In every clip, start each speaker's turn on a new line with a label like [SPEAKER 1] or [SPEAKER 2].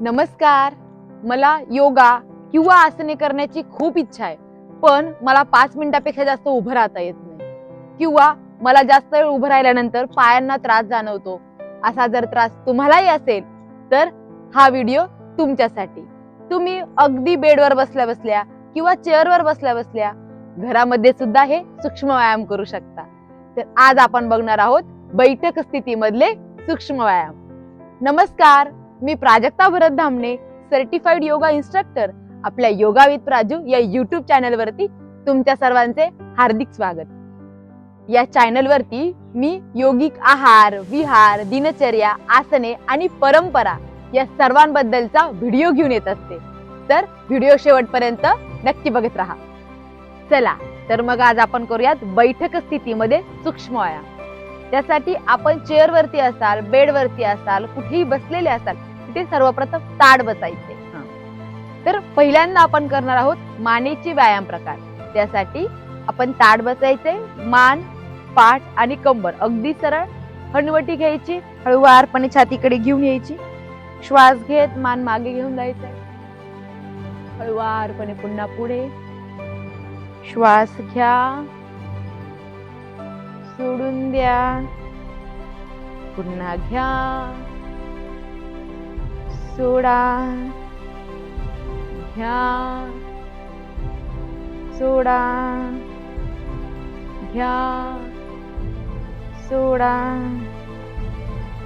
[SPEAKER 1] नमस्कार. मला योगा किंवा आसने करण्याची खूप इच्छा आहे पण मला पाच मिनिटापेक्षा जास्त उभं राहता येत नाही. किंवा मला जास्त वेळ उभं राहिल्यानंतर पायांना त्रास जाणवतो. असा जर त्रास तुम्हालाही असेल तर हा व्हिडिओ तुमच्यासाठी. तुम्ही अगदी बेडवर बसल्या बसल्या किंवा चेअरवर बसल्या बसल्या घरामध्ये सुद्धा हे सूक्ष्म व्यायाम करू शकता. तर आज आपण बघणार आहोत बैठक स्थितीमधले सूक्ष्म व्यायाम. नमस्कार. मी Prajakta Bharat Dhamane certified yoga instructor आपल्या योगा विथ प्राजू या युट्यूब चॅनलवरती तुमच्या सर्वांचे हार्दिक स्वागत. या चॅनलवरती मी योगिक आहार विहार दिनचर्या आसने आणि परंपरा या सर्वांबद्दलचा व्हिडिओ घेऊन येत असते. तर व्हिडिओ शेवटपर्यंत नक्की बघत राहा. चला तर मग आज आपण करूयात बैठक स्थितीमध्ये सूक्ष्म व्यायाम त्यासाठी आपण चेअरवरती असाल बेडवरती असाल कुठेही बसलेले असाल तिथे सर्वप्रथम ताड बसायचे. तर पहिल्यांदा आपण करणार आहोत मानेचे व्यायाम प्रकार. त्यासाठी आपण ताड बसायचे मान पाठ आणि कंबर अगदी सरळ हनवटी घ्यायची हळूवारपणे छातीकडे घेऊन यायची. श्वास घेत मान मागे घेऊन जायचा. हळूवारपणे पुन्हा पुढे. श्वास घ्या. सोडून द्या. पुन्हा घ्या. सोडा. घ्या. सोडा. घ्या. सोडा.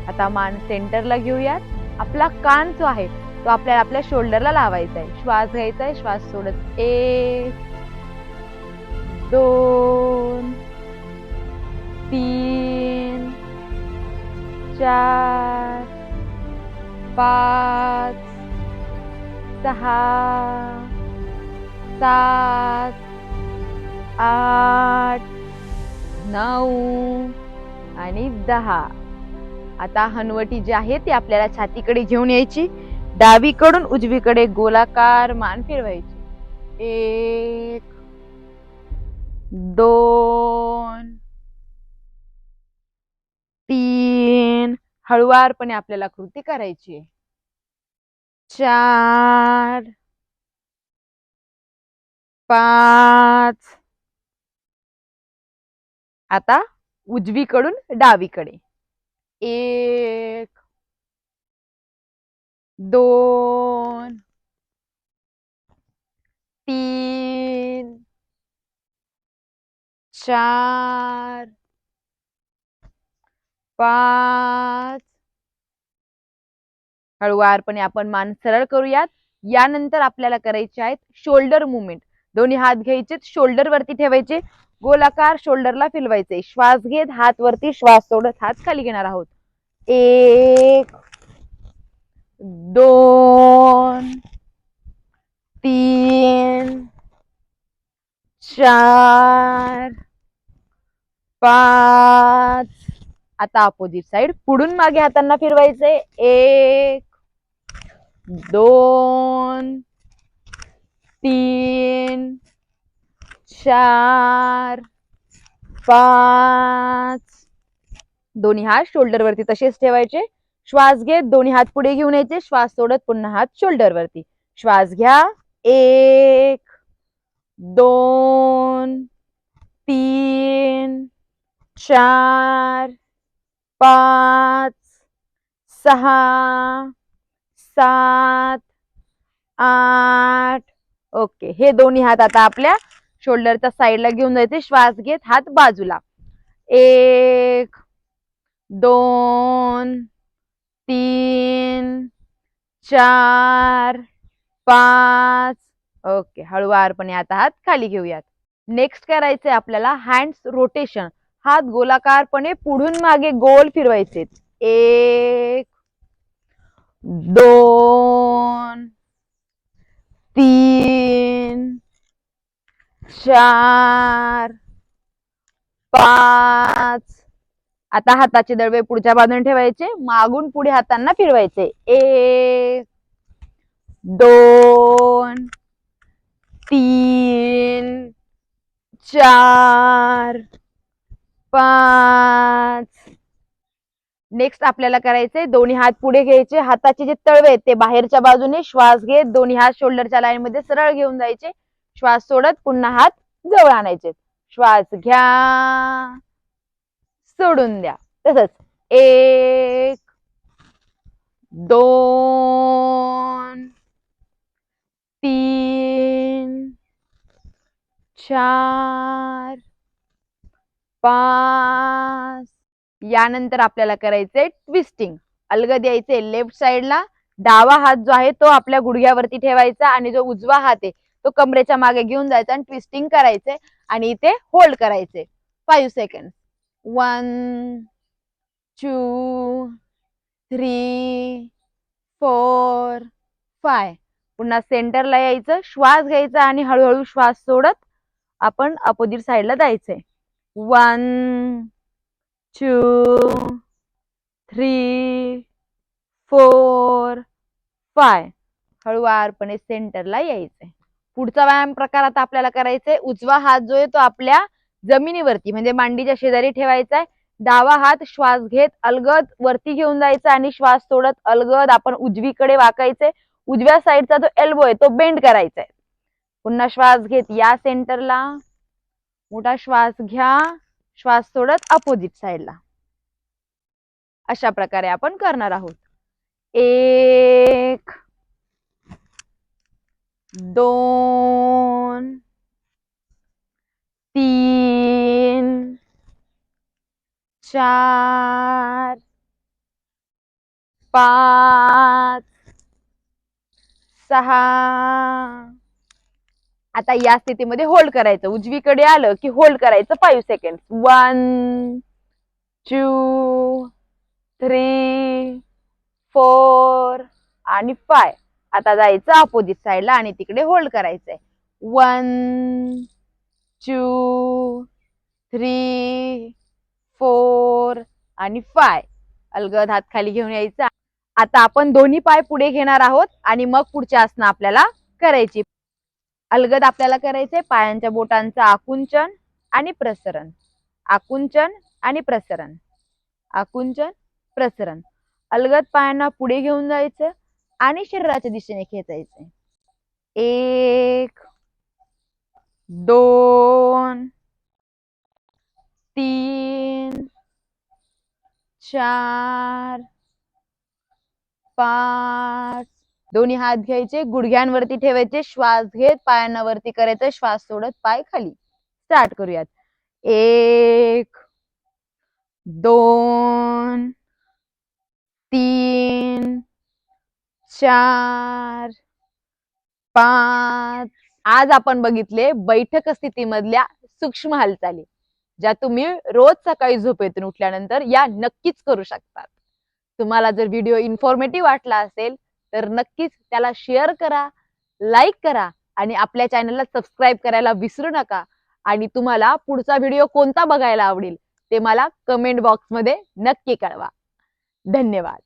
[SPEAKER 1] आता मान सेंटरला घेऊयात. आपला कान जो आहे तो आपल्याला आपल्या शोल्डरला लावायचा आहे. श्वास घ्यायचा आहे श्वास सोडत. एक दोन तीन चार पाच सहा सात आठ नऊ आणि दहा. आता हनवटी जी आहे ती आपल्याला छातीकडे घेऊन यायची. डावीकडून उजवीकडे गोलाकार मान फिरवायची. एक दोन तीन. हळुवारपणे आपल्याला कृती करायची आहे. चार पाच. आता उजवीकडून डावीकडे. एक दोन तीन चार पाच. हळुवारपणे आपण मान सरळ करूयात. यानंतर आपल्याला करायचे आहेत शोल्डर मुवमेंट दोन्ही हात घ्यायचे शोल्डर वरती ठेवायचे गोलाकार शोल्डरला फिरवायचे. श्वास घेत हात वरती श्वास सोडत हात खाली घेणार आहोत. एक दोन तीन चार पाच. आता अपोजिट साइड पुढून मागे हातांना फिरवायचे एक दोन तीन चार पाच. दोन्ही हात शोल्डर वरती तसेच ठेवायचे. श्वास घेत दोन्ही हात पुढे घेऊन यायचे. श्वास सोडत पुन्हा हात शोल्डर वरती श्वास घ्या. एक दोन तीन चार पाच सहा सात आठ ओके. हे दोन्ही हात आता आपल्या शोल्डरच्या साईडला घेऊन जायचे. श्वास घेत हात बाजूला. एक दोन तीन चार पाच. ओके. हळुवारपणे आता हात खाली घेऊयात. नेक्स्ट करायचंय आपल्याला हँड्स रोटेशन हात गोलाकारपणे पुढून मागे गोल फिरवायचे एक दोन तीन चार पाच. आता हाताचे दळवे पुढच्या बाजूने ठेवायचे मागून पुढे हातांना फिरवायचे. एक दोन तीन चार पाच. नेक्स्ट आपल्याला करायचंय दोन्ही हात पुढे घ्यायचे हाताचे जे तळवे आहेत ते बाहेरच्या बाजूने श्वास घेत दोन्ही हात शोल्डरच्या लाईन मध्ये सरळ घेऊन जायचे. श्वास सोडत पुन्हा हात जवळ आणायचे. श्वास घ्या. सोडून द्या. तसंच. एक दोन तीन चार पाच यानंतर आपल्याला करायचंय ट्विस्टिंग अलगद यायचे लेफ्ट साइडला डावा हात जो आहे तो आपल्या गुडघ्यावरती ठेवायचा आणि जो उजवा हात आहे तो कमरेच्या मागे घेऊन जायचा आणि ट्विस्टिंग करायचे आणि इथे होल्ड करायचे five second one two three four five पुन्हा सेंटरला यायचं श्वास घ्यायचा आणि हळूहळू श्वास सोडत आपण अपोजिट साईडला जायचंय. One two, three four five हळूवारपणे सेंटरला यायचंय. पुढचा व्यायाम प्रकार आता आपल्याला करायचंय. उजवा हात जो आहे तो आपल्या जमिनीवरती म्हणजे मांडीच्या शेजारी ठेवायचा आहे डावा हात श्वास घेत अलगद वरती घेऊन जायचा आणि श्वास सोडत अलगद आपण उजवीकडे वाकायचे उजव्या साईडचा जो एल्बो आहे तो बेंड करायचा आहे पुन्हा श्वास घेत या सेंटरला. मोठा श्वास घ्या. श्वास सोडत अपोजिट साईडला अशा प्रकारे आपण करणार आहोत. एक दोन तीन चार पाच सहा आता या स्थितीमध्ये होल्ड करायचं. उजवीकडे आलं की होल्ड करायचं five second one two three four आणि फाय आता जायचं अपोजिट साईडला आणि तिकडे होल्ड करायचंय. वन टू थ्री फोर आणि फाय अलगद हात खाली घेऊन यायचा. आता आपण दोन्ही पाय पुढे घेणार आहोत आणि मग पुढची आसनं आपल्याला करायची. अलगद आपल्याला करायचंय पायांच्या बोटांचं आकुंचन आणि प्रसरण. आकुंचन आणि प्रसरण. आकुंचन प्रसरण. अलगद पायांना पुढे घेऊन जायचं आणि शरीराच्या दिशेने खेचायचे एक दोन तीन चार पाच दोन्ही हात घ्यायचे गुडघ्यांवरती ठेवायचे श्वास घेत पायांना वरती करायचं श्वास सोडत पाय खाली. स्टार्ट करूयात. एक दोन तीन चार पाच. आज आपण बघितले बैठक स्थितीमधल्या सूक्ष्म हालचाली ज्या तुम्ही रोज सकाळी झोपेतून उठल्यानंतर या नक्कीच करू शकतात. तुम्हाला जर व्हिडिओ इन्फॉर्मेटिव्ह वाटला असेल तर नक्कीच त्याला शेअर करा लाईक करा आणि आपल्या चॅनलला सबस्क्राईब करायला विसरू नका. आणि तुम्हाला पुढचा व्हिडिओ कोणता बघायला आवडेल ते मला कमेंट बॉक्समध्ये नक्की कळवा. धन्यवाद.